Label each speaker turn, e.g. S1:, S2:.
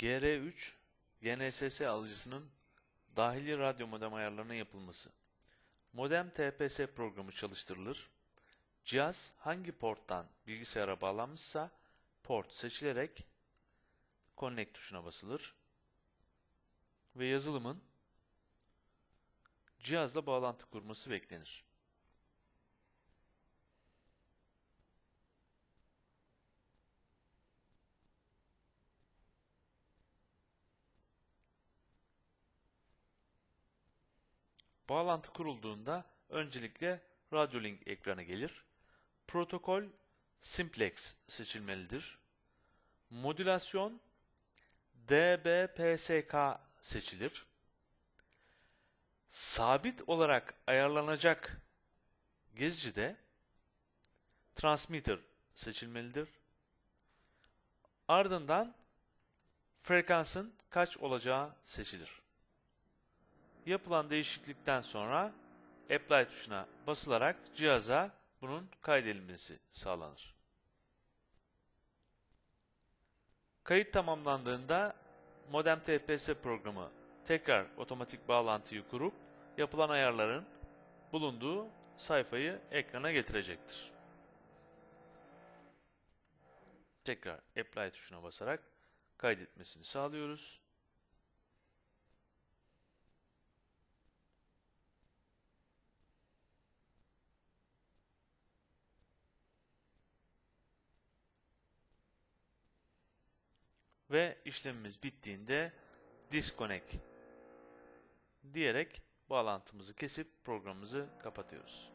S1: GR3 GNSS alıcısının dahili radyo modem ayarlarının yapılması. Modem TPS programı çalıştırılır. Cihaz hangi porttan bilgisayara bağlanmışsa port seçilerek Connect tuşuna basılır ve yazılımın cihazla bağlantı kurması beklenir. Bağlantı kurulduğunda öncelikle Radiolink ekranı gelir. Protokol Simplex seçilmelidir. Modülasyon DBPSK seçilir. Sabit olarak ayarlanacak gezicide Transmitter seçilmelidir. Ardından frekansın kaç olacağı seçilir. Yapılan değişiklikten sonra Apply tuşuna basılarak cihaza bunun kaydedilmesi sağlanır. Kayıt tamamlandığında Modem TPS programı tekrar otomatik bağlantıyı kurup yapılan ayarların bulunduğu sayfayı ekrana getirecektir. Tekrar Apply tuşuna basarak kaydetmesini sağlıyoruz. Ve işlemimiz bittiğinde disconnect diyerek bağlantımızı kesip programımızı kapatıyoruz.